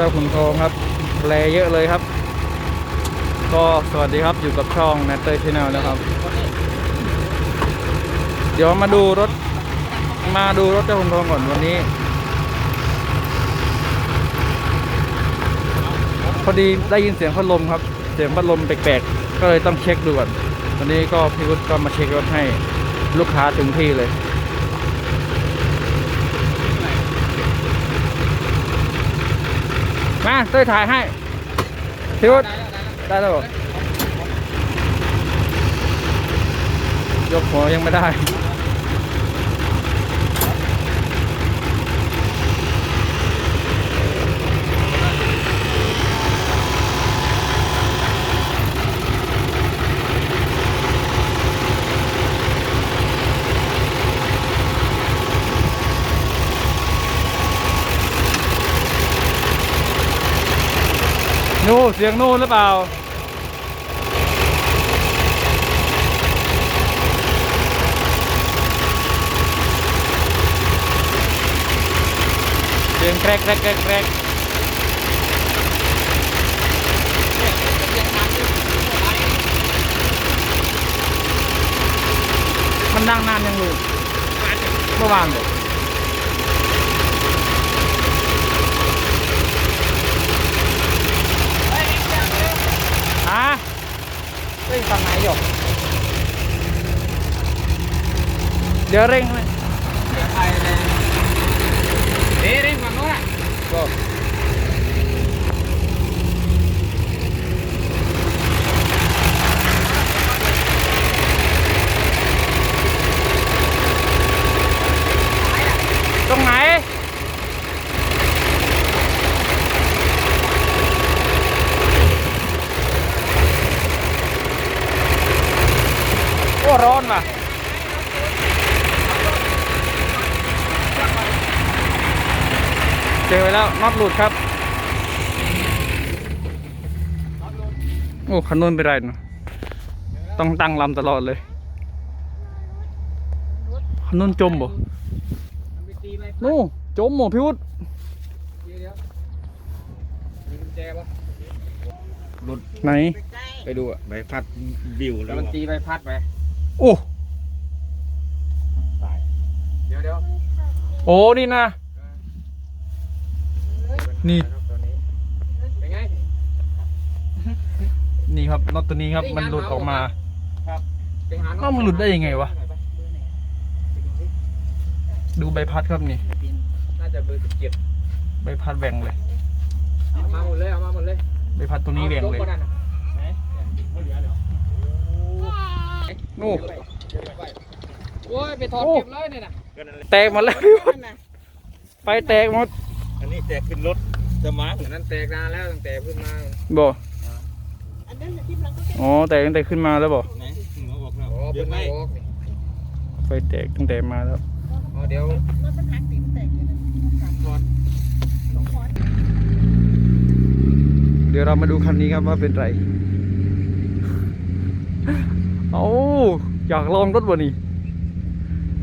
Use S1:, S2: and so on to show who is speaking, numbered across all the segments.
S1: เจ้าขุนทองครับแปลเยอะเลยครับ ก็สวัสดีครับอยู่กับช่อง n a t t e r Channel นะครับ เดี๋ยวมาดูรถ มาดูรถเจ้าขุนทองก่อนวันนี้ พอดีได้ยินเสียงพัดลมครับ เสียงพัดลมแปลกๆ ก็เลยต้องเช็คดูก่อนวันนี้ก็พี่วุฒิก็มาเช็ครถให้ลูกค้าถึงที่เลย มาเต้ยถ่ายให้พี่วุฒิได้แล้วยกหัวยังไม่ได้ นู่เสียงนู่นหรือเปล่า เสียงแกรกแกรกแกรกแกรกมันนั่งนานยังลูกเมื่อวานบอกฮะ เร่งฝั่งไหนหยกเดี๋ยวเร่งเลย
S2: เอ๊ะเร่งฝั่งโน้นอะ
S1: ก็ ตรงไหน โอ้ ร้อนว่ะ เจอไปแล้ว น็อตหลุดครับโอ้คันนู้นเป็นไรเนอะต้องตั้งลำตลอดเลยคันนู้นจมบ่
S2: มันไปตีไป
S1: นู่นจมหมพี่วุฒิ
S2: เดี๋ยวเดี๋ยวมีกุญแจปะ
S1: ไหน
S2: ไปดูอะ
S3: ใบพัดบิว
S2: แล้
S3: แล้วว
S2: มันตีใบพัดไป
S1: โอ้
S2: เดี๋ยวเดี๋ยว
S1: โอ้นี่นะ นี่
S2: ครับตอนนี้เป็นไง
S1: นี่ครับน็อตตัวนี้ครับมันหลุดออกมา
S2: ไปหา
S1: เอ้ามันหลุดได้ยังไงวะดูใบพัดครับนี่
S2: น่าจะเบอร์สิบเจ็ด
S1: ใบพัดแหว่งเลย
S2: เอามาหมดเลยเอามาหมดเลย
S1: ใบพัดตัวนี้แหว่งเลย
S2: อาก็ได้นะไหนเหลือเดี๋ยว
S1: นู่น
S2: โอ้ยไปถอด
S1: โอ้
S2: เก็บเลยเนี่ยนะ
S3: ก็นั่นแหละ
S1: แตกหมดแล้วพี่วุฒิไปแตกหมด
S3: อันนี้แตกขึ้นรถ จะมา
S2: อันนั้นแตกนานแล้วตั้งแต่ขึ้นมา
S1: บ่อ๋อแตกตั้งแต่ขึ้นมาแล้วบ่
S3: ไหนถึงเขาบอกเรา
S2: อ๋อ
S3: เดี๋
S2: เป็
S3: ยวนไม่
S2: ไม้ออกนี่
S1: ไฟแตกตั้งแต่มาแล้ว
S2: อ๋อเดี๋ยวถอด
S1: เดี๋ยวเรามาดูคันนี้ครับว่าเป็นไรโอ้อยากลองรถวันนี้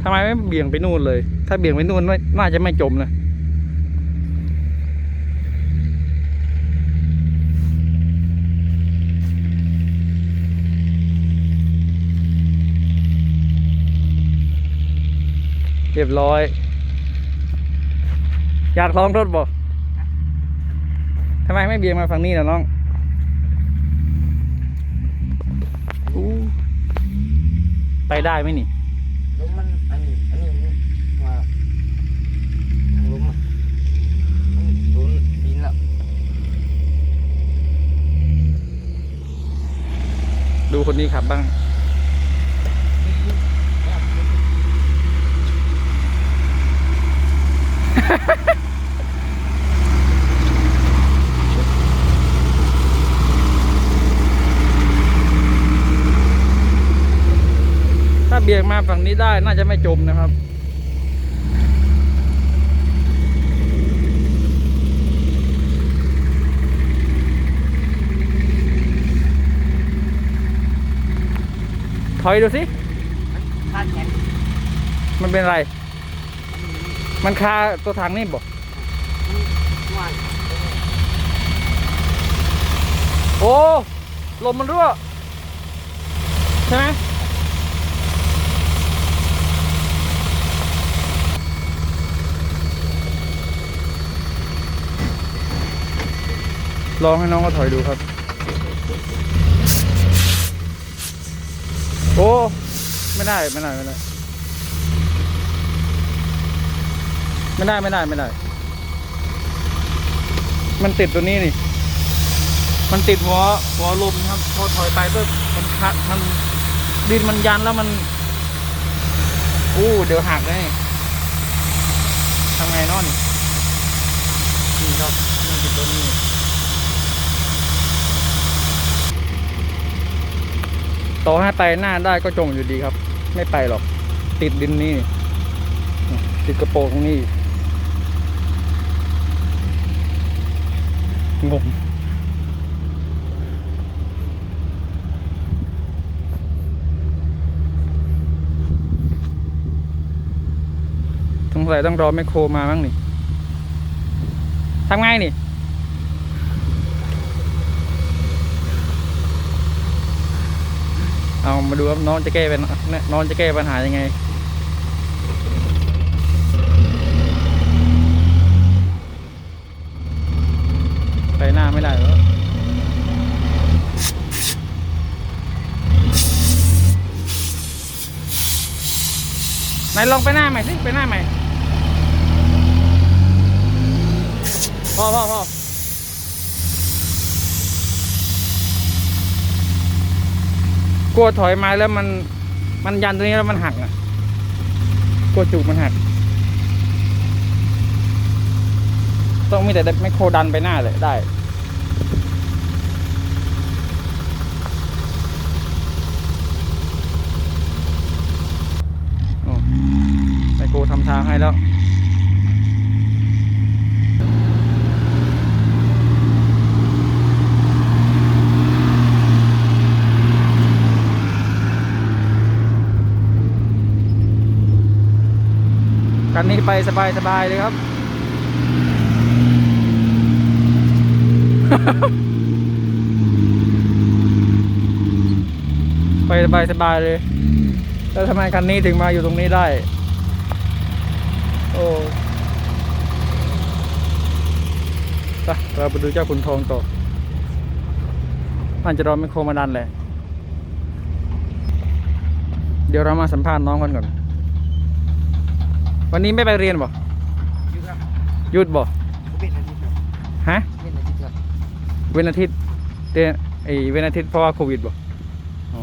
S1: ทำไมไม่เบี่ยงไปนู่นเลย ถ้าเบี่ยงไปนู่นไม่น่าจะไม่จมนะ เรียบร้อย อยากลองรถบ่ทำไมไม่เบี่ยงมาฝั่งนี้ล่ะน้องอู้ไปได้ไหมนี่
S3: ลมมันอันนี้อันนี้มันมาทางลมอะมันโดนดินแล้ว
S1: ดูคนนี้ขับบ้าง ถ้าเบี่ยงมาฝั่งนี้ได้น่าจะไม่จมนะครับถอยดูสิ
S3: คาดแขน
S1: มันเป็นไร มันคาตัวถังนี่บอก
S3: ว่า
S1: โอ้ ลมมันรั่ว ใช่ไหมลองให้น้องก็ถอยดูครับ โอ้ ไม่ได้ ไม่ได้ ไม่ได้ ไม่ได้ไม่ได้ไม่ได้ มันติดตัวนี้นี่ มันติดหัวหัวลมครับ พอถอยไปปุ๊บมันคัดมันดินมันยันแล้วมันอู้เดี๋ยวหักเลยทำไงนอนนี่ครับมันติดตัวนี้ต่อให้ไปหน้าได้ก็จมอยู่ดีครับ ไม่ไปหรอก ติดดินนี่ ติดกระโปรงนี้ งงสงสัยต้องรอแมคโครมาบ้างนี่ทำไงนี่เอามาดูครับน้องจะแก้เป็นน้องจะแก้ปัญหายังไง ไปหน้าไม่ได้เหรอ ไหนลองไปหน้าใหม่สิไปหน้าใหม่พอพอพอกลัวถอยมาแล้วมันมันยันตรงนี้แล้วมันหักอะกลัวจุกมันหัก ต้องมีแต่ไมโครดันไปหน้าเลยได้ โอ้ไมโครทำทางให้แล้ว กันนี้ไปสบายสบายเลยครับ ไปสบายสบายเลย แล้วทำไมคันนี้ถึงมาอยู่ตรงนี้ได้ โอ้ไปเราไปดูเจ้าขุนทองต่อน่าจะรอไม่โคมาดันแหละ เดี๋ยวเรามาสัมภาษณ์น้องกันก่อน วันนี้ไม่ไปเรียนบ่
S3: อยู่ครับ
S1: หยุดบ่
S3: เป็นอาทิตย์ครับ
S1: ฮะ
S3: เป็นอาทิตย์ครับ
S1: เว้นอาทิตย์เรียนไอ้เว้นอาทิตย์เพราะว่าโควิดบ่อ๋อ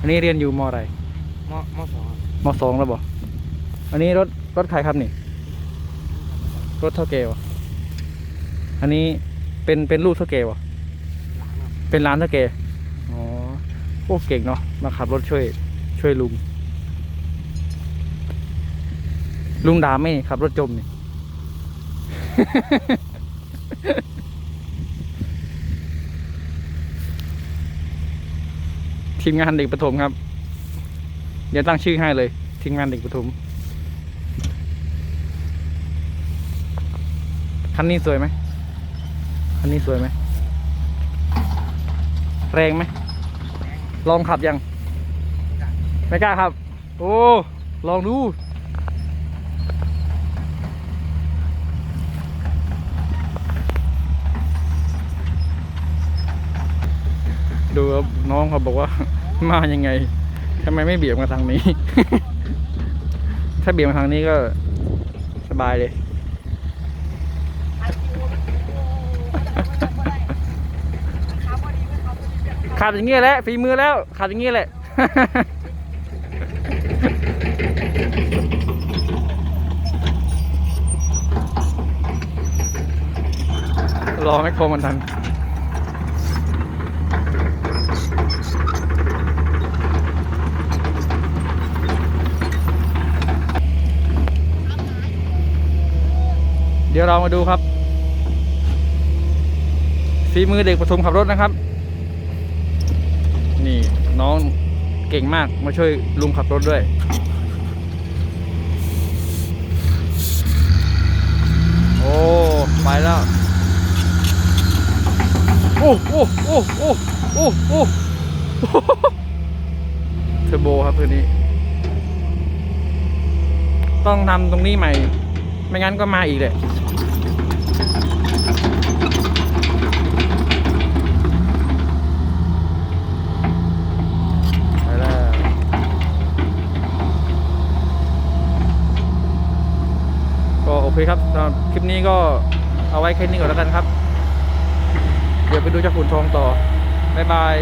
S1: อันนี้เรียนอยู่มอะไร
S3: มมสองครับ
S1: มสองแล้วบ่อันนี้รถรถใครครับนี่ รถเท่าแก่บ่อันนี้เป็นเป็นลูกเท่าแก่บ่
S3: หลังครับ
S1: เป็นร้านเท่าแก่อ๋อโอ้เก่งเนาะมาขับรถช่วยช่วยลุง ลุงดาไม่ขับรถจมนี่ทีมงานเด็กประถมครับ เดี๋ยวตั้งชื่อให้เลย ทีมงานเด็กประถมคันนี้สวยไหมคันนี้สวยไหมแรงไหมลองขับยัง ไม่กล้าครับ โอ้ ลองดู ดูครับน้องเขาบอกว่า มายังไงทำไมไม่เบี่ยงมาทางนี้ ถ้าเบี่ยงมาทางนี้ก็สบายเลย ขาดอย่างเงี้ยแหละฝีมือแล้ว ขาดอย่างเงี้ยแหละรอไม่โครมันทัน เดี๋ยวเรามาดูครับฝีมือเด็กประถมขับรถนะครับ นี่น้องเก่งมากมาช่วยลุงขับรถด้วยโอ้ไปแล้วโอ้โอ้โอ้โอ้โอ้โอ้เทอร์โบครับตัวนี้ ต้องทำตรงนี้ใหม่ ไม่งั้นก็มาอีกเลยไปแล้วก็โอเคครับสำหรับคลิปนี้ก็เอาไว้แค่นี้ก่อนแล้วกันครับ เดี๋ยวไปดูเจ้าขุนทองต่อ บ๊ายบาย